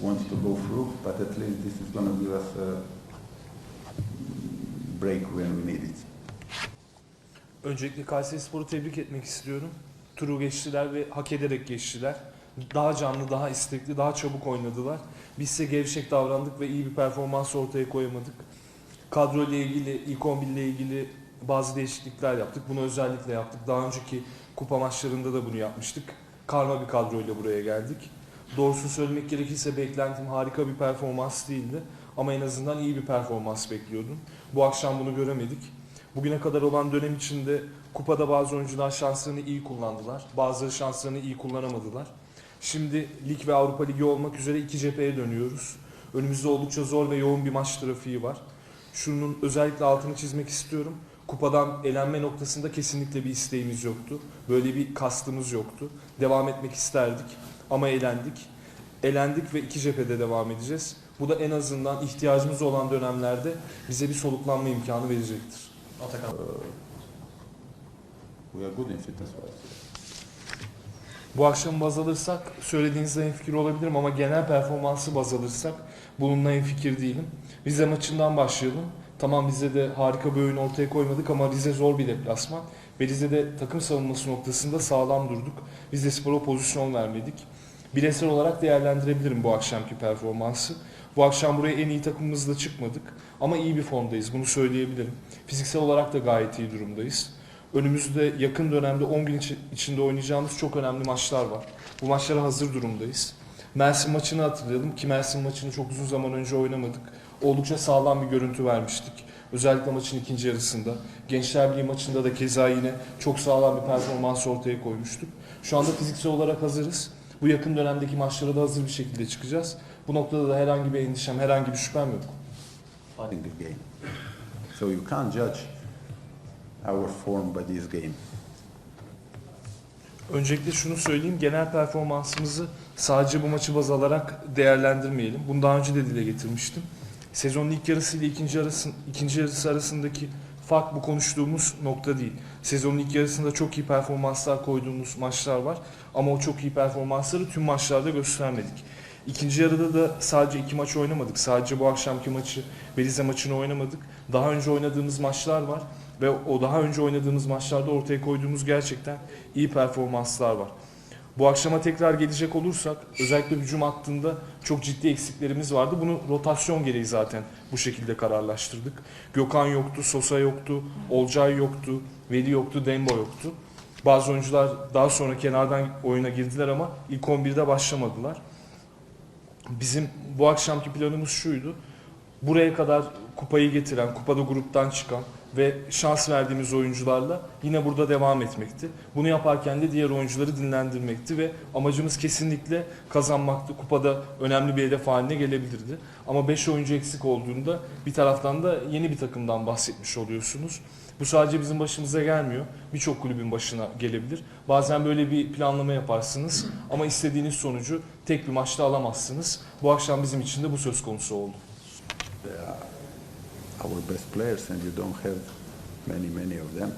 wants to go through, but at least this is going to give us a break when we need it. Öncelikle Kayseri Spor'u tebrik etmek istiyorum. Turu geçtiler ve hak ederek geçtiler. Daha canlı, daha istekli, daha çabuk oynadılar. Biz ise gevşek davrandık ve iyi bir performans ortaya koyamadık. Kadro ile ilgili, ilk 11 ile ilgili bazı değişiklikler yaptık. Bunu özellikle yaptık. Daha önceki kupa maçlarında da bunu yapmıştık. Karma bir kadroyla buraya geldik. Doğrusunu söylemek gerekirse beklentim harika bir performans değildi. Ama en azından iyi bir performans bekliyordum. Bu akşam bunu göremedik. Bugüne kadar olan dönem içinde kupada bazı oyuncular şanslarını iyi kullandılar. Bazıları şanslarını iyi kullanamadılar. Şimdi lig ve Avrupa Ligi olmak üzere iki cepheye dönüyoruz. Önümüzde oldukça zor ve yoğun bir maç trafiği var. Şunun özellikle altını çizmek istiyorum. Kupadan elenme noktasında kesinlikle bir isteğimiz yoktu. Böyle bir kastımız yoktu. Devam etmek isterdik ama elendik. Elendik ve iki cephede devam edeceğiz. Bu da en azından ihtiyacımız olan dönemlerde bize bir soluklanma imkanı verecektir. Atakan. We are good in fitness wise. Bu akşam baz alırsak söylediğinizde en fikir olabilirim ama genel performansı baz alırsak bununla en fikir değilim. Rize maçından başlayalım. Tamam Rize'de harika bir oyun ortaya koymadık ama Rize zor bir deplasman. Ve Rize'de takım savunması noktasında sağlam durduk. Rize Spor'a pozisyon vermedik. Bireysel olarak değerlendirebilirim bu akşamki performansı. Bu akşam buraya en iyi takımımızla çıkmadık. Ama iyi bir formdayız bunu söyleyebilirim. Fiziksel olarak da gayet iyi durumdayız. Önümüzde yakın dönemde 10 gün içi- içinde oynayacağımız çok önemli maçlar var. Bu maçlara hazır durumdayız. Mersin maçını hatırlayalım ki Mersin maçını çok uzun zaman önce oynamadık. Oldukça sağlam bir görüntü vermiştik. Özellikle maçın ikinci yarısında. Gençler Birliği maçında da keza yine çok sağlam bir performans ortaya koymuştuk. Şu anda fiziksel olarak hazırız. Bu yakın dönemdeki maçlara da hazır bir şekilde çıkacağız. Bu noktada da herhangi bir endişem, herhangi bir şüphem yok. in the game. So you can't judge our form by this game. Öncelikle şunu söyleyeyim, genel performansımızı sadece bu maçı baz alarak değerlendirmeyelim. Bunu daha önce de dile getirmiştim. Sezonun ilk yarısı ile ikinci, arasın, ikinci yarısı arasındaki fark bu konuştuğumuz nokta değil. Sezonun ilk yarısında çok iyi performanslar koyduğumuz maçlar var ama o çok iyi performansları tüm maçlarda göstermedik. İkinci yarıda da sadece iki maç oynamadık. Sadece bu akşamki maçı, Belize maçını oynamadık. Daha önce oynadığımız maçlar var ve o daha önce oynadığımız maçlarda ortaya koyduğumuz gerçekten iyi performanslar var. Bu akşama tekrar gelecek olursak özellikle hücum hattında çok ciddi eksiklerimiz vardı. Bunu rotasyon gereği zaten bu şekilde kararlaştırdık. Gökhan yoktu, Sosa yoktu, Olcay yoktu, Veli yoktu, Dembo yoktu. Bazı oyuncular daha sonra kenardan oyuna girdiler ama ilk 11'de başlamadılar. Bizim bu akşamki planımız şuydu. Buraya kadar kupayı getiren, kupada gruptan çıkan ve şans verdiğimiz oyuncularla yine burada devam etmekti. Bunu yaparken de diğer oyuncuları dinlendirmekti ve amacımız kesinlikle kazanmaktı. Kupada önemli bir hedef haline gelebilirdi. Ama 5 oyuncu eksik olduğunda bir taraftan da yeni bir takımdan bahsetmiş oluyorsunuz. Bu sadece bizim başımıza gelmiyor. Birçok kulübün başına gelebilir. Bazen böyle bir planlama yaparsınız ama istediğiniz sonucu tek bir maçta alamazsınız. Bu akşam bizim için de bu söz konusu oldu. Are our best players and you don't have many, many of them.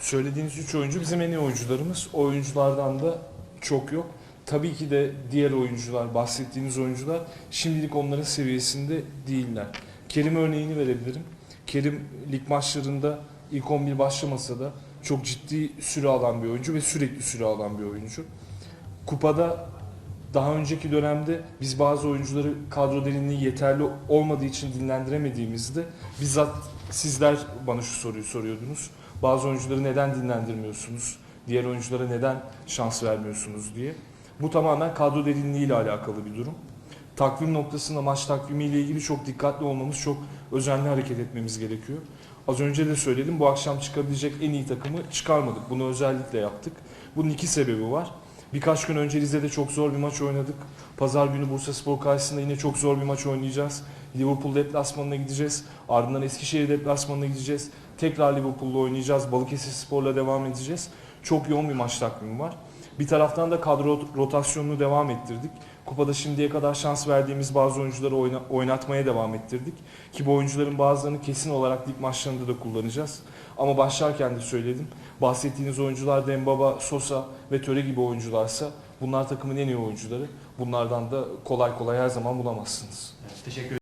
Söylediğiniz 3 oyuncu bizim en iyi oyuncularımız. O oyunculardan da çok yok. Tabii ki de diğer oyuncular, bahsettiğiniz oyuncular şimdilik onların seviyesinde değiller. Kerim örneğini verebilirim. Kerim lig maçlarında ilk 11 başlamasa da çok ciddi süre alan bir oyuncu ve sürekli süre alan bir oyuncu. Kupada daha önceki dönemde biz bazı oyuncuları kadro derinliği yeterli olmadığı için dinlendiremediğimizde bizzat sizler bana şu soruyu soruyordunuz. Bazı oyuncuları neden dinlendirmiyorsunuz? Diğer oyunculara neden şans vermiyorsunuz diye. Bu tamamen kadro derinliği ile alakalı bir durum. Takvim noktasında maç takvimiyle ilgili çok dikkatli olmamız, çok özenli hareket etmemiz gerekiyor. Az önce de söyledim bu akşam çıkabilecek en iyi takımı çıkarmadık. Bunu özellikle yaptık. Bunun iki sebebi var. Birkaç gün önce Rize'de çok zor bir maç oynadık. Pazar günü Bursa Spor karşısında yine çok zor bir maç oynayacağız. Liverpool deplasmanına gideceğiz. Ardından Eskişehir deplasmanına gideceğiz. Tekrar Liverpool'la oynayacağız. Balıkesir Spor'la devam edeceğiz. Çok yoğun bir maç takvimi var. Bir taraftan da kadro rotasyonunu devam ettirdik. Kupada şimdiye kadar şans verdiğimiz bazı oyuncuları oyna- oynatmaya devam ettirdik. Ki bu oyuncuların bazılarını kesin olarak lig maçlarında da kullanacağız. Ama başlarken de söyledim. Bahsettiğiniz oyuncular Dembaba, Sosa ve Töre gibi oyuncularsa Bunlar takımın en iyi oyuncuları. Bunlardan da kolay kolay her zaman bulamazsınız. Evet, teşekkür